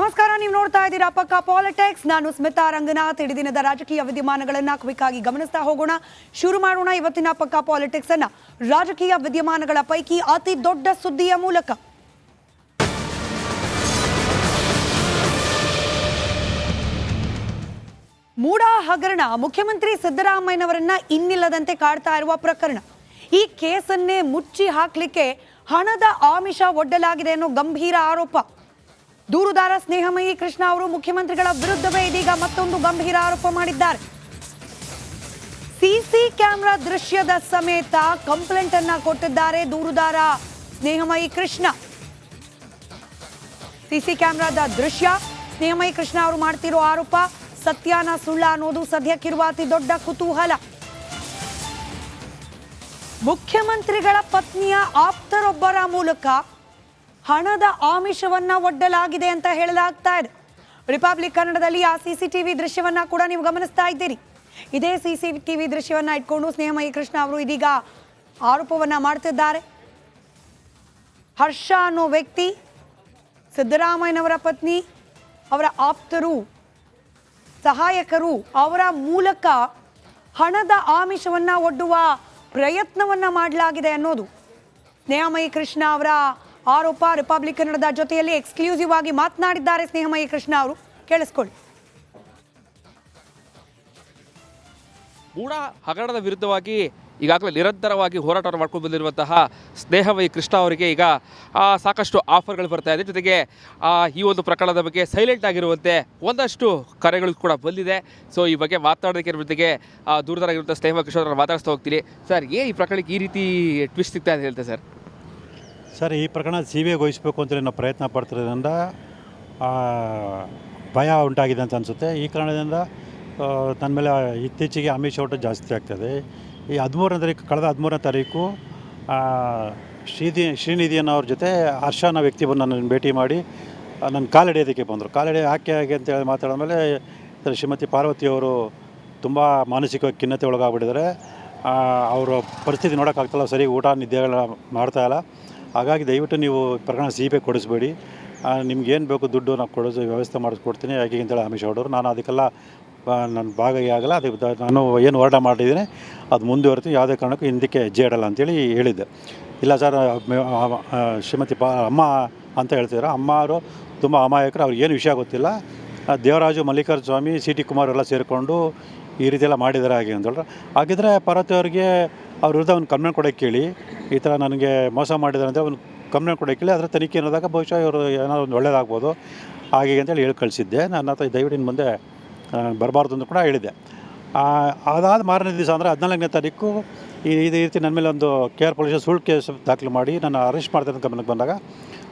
ನಮಸ್ಕಾರ, ನೀವು ನೋಡ್ತಾ ಇದ್ದೀರಾ ಪಕ್ಕ ಪಾಲಿಟಿಕ್ಸ್ ನಾನು ಸ್ಮಿತಾ ರಂಗನಾಥ್. ಇಡೀ ದಿನದ ರಾಜಕೀಯ ವಿದ್ಯಮಾನಗಳನ್ನ ಕ್ವಿಕ್ ಆಗಿ ಗಮನಿಸ್ತಾ ಹೋಗೋಣ. ಶುರು ಮಾಡೋಣ ಇವತ್ತಿನ ಪಕ್ಕ ಪಾಲಿಟಿಕ್ಸ್ ಅನ್ನ. ರಾಜಕೀಯ ವಿದ್ಯಮಾನಗಳ ಪೈಕಿ ಅತಿ ದೊಡ್ಡ ಸುದ್ದಿಯ ಮೂಲಕ. ಮೂಡಾ ಹಗರಣ. ಮುಖ್ಯಮಂತ್ರಿ ಸಿದ್ದರಾಮಯ್ಯನವರನ್ನ ಇನ್ನಿಲ್ಲದಂತೆ ಕಾಡ್ತಾ ಇರುವ ಪ್ರಕರಣ. ಈ ಕೇಸನ್ನೇ ಮುಚ್ಚಿ ಹಾಕ್ಲಿಕ್ಕೆ ಹಣದ ಆಮಿಷ ಒಡ್ಡಲಾಗಿದೆ ಅನ್ನೋ ಗಂಭೀರ ಆರೋಪ. ದೂರುದಾರ ಸ್ನೇಹಮಯಿ ಕೃಷ್ಣ ಅವರು ಮುಖ್ಯಮಂತ್ರಿಗಳ ವಿರುದ್ಧವೇ ಇದೀಗ ಮತ್ತೊಂದು ಗಂಭೀರ ಆರೋಪ ಮಾಡಿದ್ದಾರೆ. ಸಿಸಿ ಕ್ಯಾಮೆರಾ ದೃಶ್ಯದ ಸಮೇತ ಕಂಪ್ಲೇಂಟ್ ಅನ್ನ ಕೊಟ್ಟಿದ್ದಾರೆ ದೂರುದಾರ ಸ್ನೇಹಮಯಿ ಕೃಷ್ಣ. ಸಿಸಿ ಕ್ಯಾಮೆರಾದ ದೃಶ್ಯ, ಸ್ನೇಹಮಯಿ ಕೃಷ್ಣ ಅವರು ಮಾಡ್ತಿರೋ ಆರೋಪ, ಸತ್ಯಾನ ಸುಳ್ಳ ಅನ್ನೋದು ಸದ್ಯಕ್ಕಿರುವ ಅತಿ ದೊಡ್ಡ ಕುತೂಹಲ. ಮುಖ್ಯಮಂತ್ರಿಗಳ ಪತ್ನಿಯ ಆಪ್ತರೊಬ್ಬರ ಮೂಲಕ ಹಣದ ಆಮಿಷವನ್ನ ಒಡ್ಡಲಾಗಿದೆ ಅಂತ ಹೇಳಲಾಗ್ತಾ ಇದೆ. ರಿಪಬ್ಲಿಕ್ ಕನ್ನಡದಲ್ಲಿ ಆ ಸಿಸಿಟಿವಿ ದೃಶ್ಯವನ್ನ ಕೂಡ ನೀವು ಗಮನಿಸ್ತಾ ಇದ್ದೀರಿ. ಇದೇ ಸಿಸಿಟಿವಿ ದೃಶ್ಯವನ್ನ ಇಟ್ಕೊಂಡು ಸ್ನೇಹಮಯಿ ಕೃಷ್ಣ ಅವರು ಇದೀಗ ಆರೋಪವನ್ನ ಮಾಡ್ತಿದ್ದಾರೆ. ಹರ್ಷ ಅನ್ನೋ ವ್ಯಕ್ತಿ, ಸಿದ್ದರಾಮಯ್ಯನವರ ಪತ್ನಿ, ಅವರ ಆಪ್ತರು, ಸಹಾಯಕರು ಅವರ ಮೂಲಕ ಹಣದ ಆಮಿಷವನ್ನ ಒಡ್ಡುವ ಪ್ರಯತ್ನವನ್ನ ಮಾಡಲಾಗಿದೆ ಅನ್ನೋದು. ಸ್ನೇಹಮಯಿ ಕೃಷ್ಣ ಅವರ ಆರೋಪ ರಿಪಬ್ಲಿಕ್ ಕನ್ನಡದ ಜೊತೆಯಲ್ಲಿ ಎಕ್ಸ್ಕ್ಲೂಸಿವ್ ಆಗಿ ಮಾತನಾಡಿದ್ದಾರೆ ಸ್ನೇಹಮಯ ಕೃಷ್ಣ ಅವರು. ಕೇಳಿಸ್ಕೊಳ್ಳಿ. ಮೂಡ ಹಗರಣದ ವಿರುದ್ಧವಾಗಿ ಈಗಾಗಲೇ ನಿರಂತರವಾಗಿ ಹೋರಾಟವನ್ನು ಮಾಡ್ಕೊಂಡು ಬಂದಿರುವಂತಹ ಸ್ನೇಹಮಯಿ ಕೃಷ್ಣ ಅವರಿಗೆ ಈಗ ಸಾಕಷ್ಟು ಆಫರ್ಗಳು ಬರ್ತಾ ಇದೆ. ಜೊತೆಗೆ ಈ ಒಂದು ಪ್ರಕರಣದ ಬಗ್ಗೆ ಸೈಲೆಂಟ್ ಆಗಿರುವಂತೆ ಒಂದಷ್ಟು ಕರೆಗಳು ಕೂಡ ಬಂದಿದೆ. ಸೊ ಈ ಬಗ್ಗೆ ಮಾತನಾಡೋದಕ್ಕೆ ಜೊತೆಗೆ ದೂರದಾಗಿರುವಂಥ ಸ್ನೇಹಮಯ ಕೃಷ್ಣ ಅವರನ್ನು ಮಾತಾಡಿಸ್ತಾ ಹೋಗ್ತೀನಿ. ಸರ್ ಏನು ಈ ಪ್ರಕರಣಕ್ಕೆ ಈ ರೀತಿ ಟ್ವಿಸ್ಟ್ ಸಿಗ್ತಾ ಇದೆ ಹೇಳ್ತೆ ಸರ್? ಸರ್, ಈ ಪ್ರಕರಣ ಸಿ ಬಿ ಐಗೊಳಿಸಬೇಕು ಅಂತೇಳಿ ನಾವು ಪ್ರಯತ್ನ ಪಡ್ತಿರೋದ್ರಿಂದ ಭಯ ಉಂಟಾಗಿದೆ ಅಂತ ಅನಿಸುತ್ತೆ. ಈ ಕಾರಣದಿಂದ ನನ್ನ ಮೇಲೆ ಇತ್ತೀಚೆಗೆ ಆಮಿಷ ಊಟ ಜಾಸ್ತಿ ಆಗ್ತದೆ. ಈ ಹದಿಮೂರನೇ ತಾರೀಕು, ಕಳೆದ ಹದಿಮೂರನೇ ತಾರೀಕು ಶ್ರೀಧಿ ಶ್ರೀನಿಧಿ ಅನ್ನೋರ ಜೊತೆ ಹರ್ಷ ಅನ್ನೋ ವ್ಯಕ್ತಿ ಬಂದು ನನ್ನನ್ನು ಭೇಟಿ ಮಾಡಿ ನನ್ನ ಕಾಲಿಡಿಯೋದಕ್ಕೆ ಬಂದರು. ಕಾಲಿಡಿ ಯಾಕೆ ಹಾಗೆ ಅಂತೇಳಿ ಮಾತಾಡಿದ್ಮೇಲೆ ಶ್ರೀಮತಿ ಪಾರ್ವತಿಯವರು ತುಂಬ ಮಾನಸಿಕ ಖಿನ್ನತೆ ಒಳಗಾಗ್ಬಿಟ್ಟಿದ್ದಾರೆ. ಅವರ ಪರಿಸ್ಥಿತಿ ನೋಡೋಕ್ಕಾಗ್ತಲ್ಲ, ಸರಿ ಊಟ ನಿದ್ದೆಗಳ ಮಾಡ್ತಾ ಇಲ್ಲ. ಹಾಗಾಗಿ ದಯವಿಟ್ಟು ನೀವು ಪ್ರಕರಣ ಸಿ ಬಿ ಕೊಡಿಸ್ಬೇಡಿ ನಿಮ್ಗೇನು ಬೇಕು ದುಡ್ಡು ನಾವು ಕೊಡೋದು, ವ್ಯವಸ್ಥೆ ಮಾಡಿಸ್ಕೊಡ್ತೀನಿ. ಯಾಕೆ ಅಂತೇಳಿ ಆಮಿಷ ಹೊಡೋರು ನಾನು ಅದಕ್ಕೆಲ್ಲ ನನ್ನ ಭಾಗಿಯಾಗಲ್ಲ ಅದಕ್ಕೆ ನಾನು ಏನು ಹೋರಾಟ ಮಾಡಿದ್ದೀನಿ. ಅದು ಮುಂದುವರಿತು. ಯಾವುದೇ ಕಾರಣಕ್ಕೂ ಹಿಂದಕ್ಕೆ ಹೆಜ್ಜೆ ಇಡಲ್ಲ ಅಂತೇಳಿ ಹೇಳಿದ್ದೆ. ಇಲ್ಲ ಸರ್ ಶ್ರೀಮತಿ ಪಾ ಅಮ್ಮ ಅಂತ ಹೇಳ್ತಿದ್ರು. ಅಮ್ಮ ಅವರು ತುಂಬ ಅಮಾಯಕರು. ಅವ್ರಿಗೆ ಏನು ವಿಷಯ ಗೊತ್ತಿಲ್ಲ. ದೇವರಾಜು ಮಲ್ಲಿಕಾರ್ಜುನ ಸ್ವಾಮಿ ಸಿ ಟಿ ಕುಮಾರ್ ಎಲ್ಲ ಸೇರಿಕೊಂಡು ಈ ರೀತಿ ಎಲ್ಲ ಮಾಡಿದ್ದಾರೆ ಹಾಗೆ ಅಂತೇಳಿ ಹಾಗಿದ್ರೆ ಪಾರ್ವತಿ ಅವರಿಗೆ ಅವ್ರ ವಿರುದ್ಧ ಒಂದು ಕಂಪ್ಲೇಂಟ್ ಕೊಡೋಕ್ಕೆ ಕೇಳಿ ಈ ಥರ ನನಗೆ ಮೋಸ ಮಾಡಿದಾರೆ ಒಂದು ಕಂಪ್ಲೇಂಟ್ ಕೊಡೋಕ್ಕೆ ಕೇಳಿ ಅದರ ತನಿಖೆ ಅನ್ನೋದಾಗ ಬಹುಶಃ ಇವರು ಏನಾದ್ರು ಒಂದು ಒಳ್ಳೇದಾಗ್ಬೋದು ಹಾಗೆ ಅಂತೇಳಿ ಹೇಳಿ ಕಳಿಸಿದ್ದೆ ನನ್ನ ಹತ್ರ ದಯವಿಟ್ಟು ಮುಂದೆ ಬರಬಾರ್ದು ಅಂತ ಕೂಡ ಹೇಳಿದ್ದೆ ಆ, ಅದಾದ ಮಾರನೇ ದಿವಸ ಅಂದರೆ ಹದಿನಾಲ್ಕನೇ ತಾರೀಕು ಈ ಇದೇ ರೀತಿ ನನ್ನ ಮೇಲೆ ಒಂದು ಕೆ ಆರ್ ಪೊಲೀಸ್ ಸುಳ್ಳು ಕೇಸ್ ದಾಖಲು ಮಾಡಿ ನಾನು ಅರೆಸ್ಟ್ ಮಾಡ್ತಾರೆ ಅಂತ ಗಮನಕ್ಕೆ ಬಂದಾಗ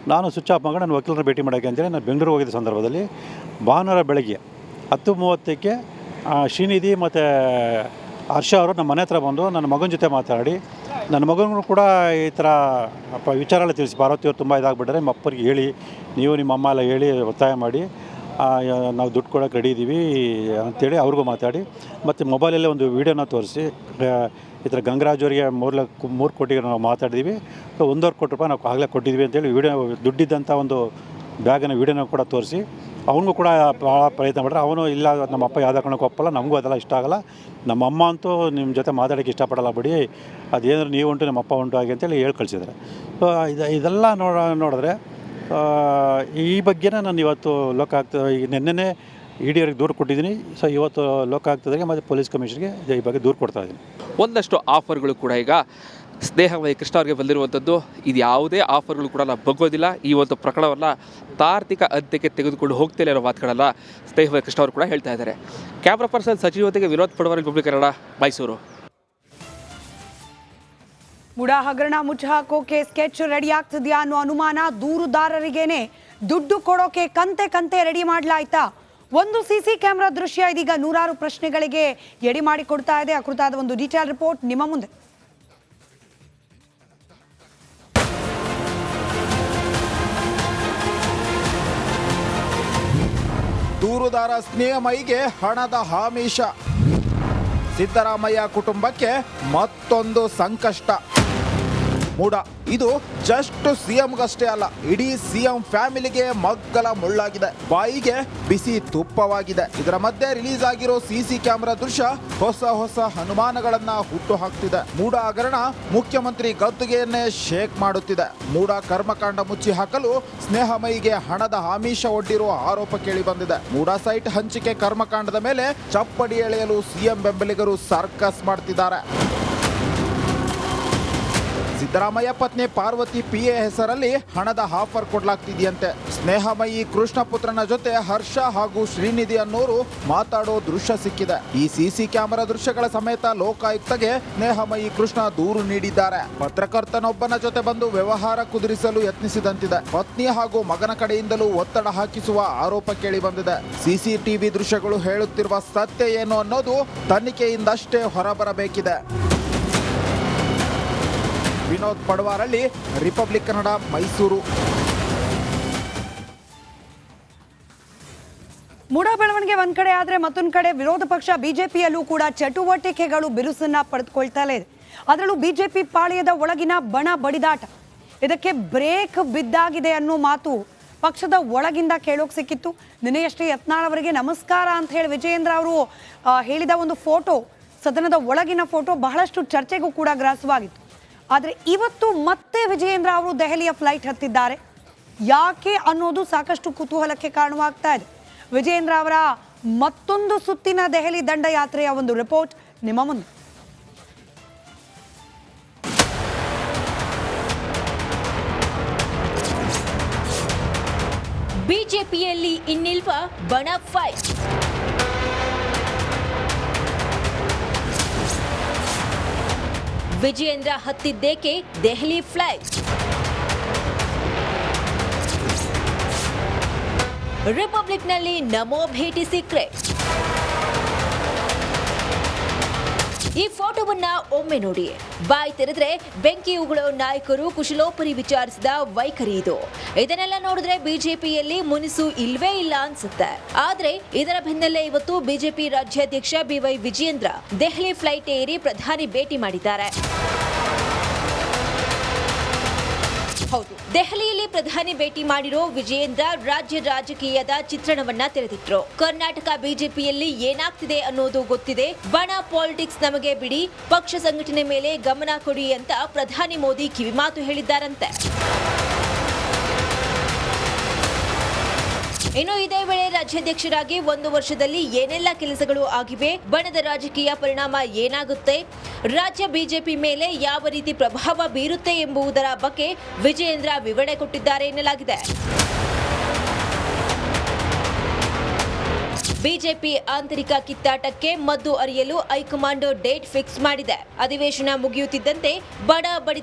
ನಾನು ಸ್ವಿಚ್ ಆಫ್ ಮಾಡಿ ನನ್ನ ವಕೀಲರ ಭೇಟಿ ಮಾಡೋಕ್ಕೆ ಅಂತೇಳಿ ನಾನು ಬೆಂಗಳೂರು ಹೋಗಿದ್ದ ಸಂದರ್ಭದಲ್ಲಿ ಭಾನುವಾರ ಬೆಳಗ್ಗೆ ಹತ್ತು ಮೂವತ್ತಕ್ಕೆ ಶ್ರೀನಿಧಿ ಮತ್ತು ಹರ್ಷ ಅವರು ನಮ್ಮ ಮನೆ ಹತ್ರ ಬಂದು ನನ್ನ ಮಗನ ಜೊತೆ ಮಾತಾಡಿ. ನನ್ನ ಮಗನಿಗೂ ಕೂಡ ಈ ಥರ ಅಪ್ಪ ವಿಚಾರ ಎಲ್ಲ ತಿಳಿಸಿ ಪಾರ್ವತಿಯವರು ತುಂಬ ಇದಾಗ್ಬಿಟ್ರೆ ನಿಮ್ಮ ಅಪ್ಪರಿಗೆ ಹೇಳಿ, ನೀವು ನಿಮ್ಮ ಅಮ್ಮ ಎಲ್ಲ ಹೇಳಿ ಒತ್ತಾಯ ಮಾಡಿ. ನಾವು ದುಡ್ಡು ಕೊಡೋಕೆ ರೆಡಿ ಇದ್ದೀವಿ ಅಂಥೇಳಿ ಅವ್ರಿಗೂ ಮಾತಾಡಿ. ಮತ್ತು ಮೊಬೈಲಲ್ಲೇ ಒಂದು ವೀಡಿಯೋನ ತೋರಿಸಿ. ಈ ಥರ ಗಂಗರಾಜ್ ಅವರಿಗೆ ಮೂರು ಲಕ್ಷ ಮೂರು ಕೋಟಿಗೆ ನಾವು ಮಾತಾಡಿದ್ದೀವಿ ಒಂದೂವರೆ ಕೋಟಿ ರೂಪಾಯಿ ನಾವು ಆಗಲೇ ಕೊಟ್ಟಿದ್ವಿ ಅಂತೇಳಿ ವೀಡಿಯೋ ದುಡ್ಡಿದ್ದಂಥ ಒಂದು ಬ್ಯಾಗನ್ನು ವೀಡಿಯೋನ ಕೂಡ ತೋರಿಸಿ. ಅವನಿಗೂ ಕೂಡ ಭಾಳ ಪ್ರಯತ್ನ ಮಾಡಿದ್ರೆ ಅವನು ಇಲ್ಲ, ನಮ್ಮ ಅಪ್ಪ ಯಾವುದೇ ಕಾರಣಕ್ಕೂ ಒಪ್ಪಲ್ಲ, ನಮಗೂ ಅದೆಲ್ಲ ಇಷ್ಟ ಆಗಲ್ಲ. ನಮ್ಮ ಅಮ್ಮ ಅಂತೂ ನಿಮ್ಮ ಜೊತೆ ಮಾತಾಡೋಕ್ಕೆ ಇಷ್ಟಪಡಲ್ಲ ಬಿಡಿ. ಅದೇನಾದ್ರು ನೀವು ಉಂಟು, ನಮ್ಮ ಅಪ್ಪ ಉಂಟು ಹಾಗೆ ಅಂತೇಳಿ ಹೇಳಿ ಕಳಿಸಿದ್ದಾರೆ ಸೊ ಇದು, ಇದೆಲ್ಲ ನೋಡ, ನೋಡಿದ್ರೆ ಈ ಬಗ್ಗೆನೇ ನಾನು ಇವತ್ತು ಲೋಕ ಆಗ್ತದೆ ಈಗ ನಿನ್ನೆನೇ ಇ ದೂರು ಕೊಟ್ಟಿದ್ದೀನಿ. ಸೊ ಇವತ್ತು ಲೋಕ ಆಗ್ತದೆ ಮತ್ತು ಪೊಲೀಸ್ ಕಮಿಷನ್ಗೆ ಈ ಬಗ್ಗೆ ದೂರು ಕೊಡ್ತಾ ಇದ್ದೀನಿ. ಒಂದಷ್ಟು ಆಫರ್ಗಳು ಕೂಡ ಈಗ ಸ್ನೇಹಮಯಿ ಕೃಷ್ಣ ಅವರಿಗೆ ಬಂದಿರುವಂಥದ್ದು. ಇದು ಯಾವುದೇ ಆಫರ್ಗಳು ಕೂಡ ನಾವು ಬಗ್ಗೋದಿಲ್ಲ ಈ ಒಂದು ಪ್ರಕರಣವನ್ನು ತಾರ್ತಿಕ ಅಂತ್ಯಕ್ಕೆ ತೆಗೆದುಕೊಂಡು ಹೋಗ್ತಿಲ್ಲ ಇರೋ ಮಾತುಗಳಲ್ಲ ಸ್ನೇಹಮಯ ಕೃಷ್ಣ ಅವರು ಕೂಡ ಹೇಳ್ತಾ ಇದ್ದಾರೆ. ಕ್ಯಾಮ್ರಾ ಪರ್ಸನ್ ಸಚಿವ ಜೊತೆಗೆ ವಿನೋದ್ ಪಡವರ್ ರಿಪಬ್ಲಿಕ್ ಕನ್ನಡ, ಮೈಸೂರು. ಮುಡಾ ಹಗರಣ ಮುಚ್ಚಾಕೋಕೆ ಸ್ಕೆಚ್ ರೆಡಿ ಆಗ್ತಿದೆಯಾ ಅನ್ನೋ ಅನುಮಾನ ದೂರುದಾರರಿಗೇನೆ. ದುಡ್ಡು ಕೊಡೋಕೆ ಕಂತೆ ಕಂತೆ ರೆಡಿ ಮಾಡ್ಲಾಯ್ತಾ? ಒಂದು ಸಿಸಿ ಕ್ಯಾಮೆರಾ ದೃಶ್ಯ ಇದೀಗ ನೂರಾರು ಪ್ರಶ್ನೆಗಳಿಗೆ ಎಡೆ ಮಾಡಿ ಕೊಡ್ತಾ ಇದೆ. ಆ ಕುರಿತಾದ ಒಂದು ಡೀಟೇಲ್ ರಿಪೋರ್ಟ್ ನಿಮ್ಮ ಮುಂದೆ. ದೂರುದಾರ ಸ್ನೇಹಮಯಿಗೆ ಹಣದ ಆಮಿಷ ಸಿದ್ದರಾಮಯ್ಯ ಕುಟುಂಬಕ್ಕೆ ಮತ್ತೊಂದು ಸಂಕಷ್ಟ. ಮೂಡ. ಇದು ಜಸ್ಟ್ ಸಿಎಂಗಷ್ಟೇ ಅಲ್ಲ, ಇಡೀ ಸಿಎಂ ಫ್ಯಾಮಿಲಿಗೆ ಮಗ್ಗಲ ಮುಳ್ಳಾಗಿದೆ. ಬಾಯಿಗೆ ಬಿಸಿ ತುಪ್ಪವಾಗಿದೆ. ಇದರ ಮಧ್ಯೆ ರಿಲೀಸ್ ಆಗಿರೋ ಸಿಸಿ ಕ್ಯಾಮೆರಾ ದೃಶ್ಯ ಹೊಸ ಹೊಸ ಅನುಮಾನಗಳನ್ನ ಹುಟ್ಟು ಹಾಕ್ತಿದೆ ಮೂಡ ಹಗರಣ ಮುಖ್ಯಮಂತ್ರಿ ಗದ್ದುಗೆಯನ್ನೇ ಶೇಕ್ ಮಾಡುತ್ತಿದೆ. ಮೂಡ ಕರ್ಮಕಾಂಡ ಮುಚ್ಚಿ ಹಾಕಲು ಸ್ನೇಹಮಯಿಗೆ ಹಣದ ಆಮಿಷ ಒಡ್ಡಿರುವ ಆರೋಪ ಕೇಳಿ ಬಂದಿದೆ. ಮೂಡ ಸೈಟ್ ಹಂಚಿಕೆ ಕರ್ಮಕಾಂಡದ ಮೇಲೆ ಚಪ್ಪಡಿ ಎಳೆಯಲು ಸಿಎಂ ಬೆಂಬಲಿಗರು ಸರ್ಕಸ್ ಮಾಡ್ತಿದ್ದಾರೆ. ಸಿದ್ದರಾಮಯ್ಯ ಪತ್ನಿ ಪಾರ್ವತಿ ಪಿ ಎ ಹೆಸರಲ್ಲಿ ಹಣದ ಆಫರ್ ಕೊಡಲಾಗ್ತಿದೆಯಂತೆ. ಸ್ನೇಹಮಯಿ ಕೃಷ್ಣ ಪುತ್ರನ ಜೊತೆ ಹರ್ಷ ಹಾಗೂ ಶ್ರೀನಿಧಿ ಅನ್ನೋರು ಮಾತಾಡೋ ದೃಶ್ಯ ಸಿಕ್ಕಿದೆ. ಈ ಸಿಸಿ ಕ್ಯಾಮೆರಾ ದೃಶ್ಯಗಳ ಸಮೇತ ಲೋಕಾಯುಕ್ತಗೆ ಸ್ನೇಹಮಯಿ ಕೃಷ್ಣ ದೂರು ನೀಡಿದ್ದಾರೆ. ಪತ್ರಕರ್ತನೊಬ್ಬನ ಜೊತೆ ಬಂದು ವ್ಯವಹಾರ ಕುದುರಿಸಲು ಯತ್ನಿಸಿದಂತಿದೆ. ಪತ್ನಿ ಹಾಗೂ ಮಗನ ಕಡೆಯಿಂದಲೂ ಒತ್ತಡ ಹಾಕಿಸುವ ಆರೋಪ ಕೇಳಿ ಬಂದಿದೆ ಸಿಸಿಟಿವಿ ದೃಶ್ಯಗಳು ಹೇಳುತ್ತಿರುವ ಸತ್ಯ ಏನು ಅನ್ನೋದು ತನಿಖೆಯಿಂದಷ್ಟೇ ಹೊರಬರಬೇಕಿದೆ. ವಿನೋದ್ ಪಡವಾರಲ್ಲಿ ರಿಪಬ್ಲಿಕ್ ಕನ್ನಡ ಮೈಸೂರು. ಮೂಡ ಬೆಳವಣಿಗೆ ಒಂದ್ ಕಡೆ ಆದ್ರೆ ಮತ್ತೊಂದ್ ಕಡೆ ವಿರೋಧ ಪಕ್ಷ ಬಿಜೆಪಿಯಲ್ಲೂ ಕೂಡ ಚಟುವಟಿಕೆಗಳು ಬಿರುಸನ್ನ ಪಡೆದುಕೊಳ್ತಲೇ ಇದೆ. ಅದರಲ್ಲೂ ಬಿಜೆಪಿ ಪಾಳಿಯದ ಒಳಗಿನ ಬಣ ಬಡಿದಾಟ. ಇದಕ್ಕೆ ಬ್ರೇಕ್ ಬಿದ್ದಾಗಿದೆ ಅನ್ನೋ ಮಾತು ಪಕ್ಷದ ಒಳಗಿಂದ ಕೇಳೋಕೆ ಸಿಕ್ಕಿತ್ತು. ನಿನ್ನೆಯಷ್ಟೇ ಯತ್ನಾಳ್ ಅವರಿಗೆ ನಮಸ್ಕಾರ ಅಂತ ಹೇಳಿ ವಿಜಯೇಂದ್ರ ಅವರು ಹೇಳಿದ ಒಂದು ಫೋಟೋ, ಸದನದ ಒಳಗಿನ ಫೋಟೋ ಬಹಳಷ್ಟು ಚರ್ಚೆಗೂ ಕೂಡ ಗ್ರಾಸವಾಗಿತ್ತು. ಆದರೆ ಇವತ್ತು ಮತ್ತೆ ವಿಜಯೇಂದ್ರ ಅವರು ದೆಹಲಿಯ ಫ್ಲೈಟ್ ಹತ್ತಿದ್ದಾರೆ. ಯಾಕೆ ಅನ್ನೋದು ಸಾಕಷ್ಟು ಕುತೂಹಲಕ್ಕೆ ಕಾರಣವಾಗ್ತಾ ಇದೆ. ವಿಜಯೇಂದ್ರ ಅವರ ಮತ್ತೊಂದು ಸುತ್ತಿನ ದೆಹಲಿ ದಂಡಯಾತ್ರೆಯ ಒಂದು ರಿಪೋರ್ಟ್ ನಿಮ್ಮ ಮುಂದೆ. ಬಿಜೆಪಿಯಲ್ಲಿ ಇನ್ನಿಲ್ವ ಬಣ ಫೈಟ್ ವಿಜಯೇಂದ್ರ ಹತ್ತಿದ್ದೇಕೆ ದೆಹಲಿ ಫ್ಲೈಟ್? ರಿಪಬ್ಲಿಕ್ನಲ್ಲಿ ನಮೋ ಭೇಟಿ ಸೀಕ್ರೆಟ್. ಈ ಫೋಟೋವನ್ನ ಒಮ್ಮೆ ನೋಡಿ. ಬಾಯಿ ತೆರೆದ್ರೆ ಬೆಂಕಿ ಉಗುಳೋ ನಾಯಕರು ಕುಶಲೋಪರಿ ವಿಚಾರಿಸಿದ ವೈಖರಿ ಇದು. ಇದನ್ನೆಲ್ಲ ನೋಡಿದ್ರೆ ಬಿಜೆಪಿಯಲ್ಲಿ ಮುನಿಸು ಇಲ್ವೇ ಇಲ್ಲ ಅನ್ಸುತ್ತೆ. ಆದ್ರೆ ಇದರ ಬೆನ್ನಲ್ಲೇ ಇವತ್ತು ಬಿಜೆಪಿ ರಾಜ್ಯಾಧ್ಯಕ್ಷ ಬಿವೈ ವಿಜಯೇಂದ್ರ ದೆಹಲಿ ಫ್ಲೈಟ್ ಏರಿ ಪ್ರಧಾನಿ ಭೇಟಿ ಮಾಡಿದ್ದಾರೆ. ಹೌದು. ದೆಹಲಿಯಲ್ಲಿ ಪ್ರಧಾನಿ ಭೇಟಿ ಮಾಡಿರೋ ವಿಜಯೇಂದ್ರ ರಾಜ್ಯ ರಾಜಕೀಯದ ಚಿತ್ರಣವನ್ನ ತೆರೆದಿಟ್ರು. ಕರ್ನಾಟಕ ಬಿಜೆಪಿಯಲ್ಲಿ ಏನಾಗ್ತಿದೆ ಅನ್ನೋದು ಗೊತ್ತಿದೆ. ಬಣ ಪಾಲಿಟಿಕ್ಸ್ ನಮಗೆ ಬಿಡಿ, ಪಕ್ಷ ಸಂಘಟನೆ ಮೇಲೆ ಗಮನ ಕೊಡಿ ಅಂತ ಪ್ರಧಾನಿ ಮೋದಿ ಕಿವಿಮಾತು ಹೇಳಿದ್ದಾರಂತೆ. ಇನ್ನು ಇದೇ ವೇಳೆ ರಾಜ್ಯಾಧ್ಯಕ್ಷರಾಗಿ ಒಂದು ವರ್ಷದಲ್ಲಿ ಏನೆಲ್ಲ ಕೆಲಸಗಳು ಆಗಿವೆ, ಬಣದ ರಾಜಕೀಯ ಪರಿಣಾಮ ಏನಾಗುತ್ತೆ, ರಾಜ್ಯ ಬಿಜೆಪಿ ಮೇಲೆ ಯಾವ ರೀತಿ ಪ್ರಭಾವ ಬೀರುತ್ತೆ ಎಂಬುದರ ಬಗ್ಗೆ ವಿಜಯೇಂದ್ರ ವಿವರಣೆ ಕೊಟ್ಟಿದ್ದಾರೆ ಎನ್ನಲಾಗಿದೆ. ಬಿಜೆಪಿ ಆಂತರಿಕ ಕಿತ್ತಾಟಕ್ಕೆ ಮದ್ದು ಅರಿಯಲು ಹೈಕಮಾಂಡ್ ಡೇಟ್ ಫಿಕ್ಸ್ ಮಾಡಿದೆ. ಅಧಿವೇಶನ ಮುಗಿಯುತ್ತಿದ್ದಂತೆ ಬಡ ಬಡಿ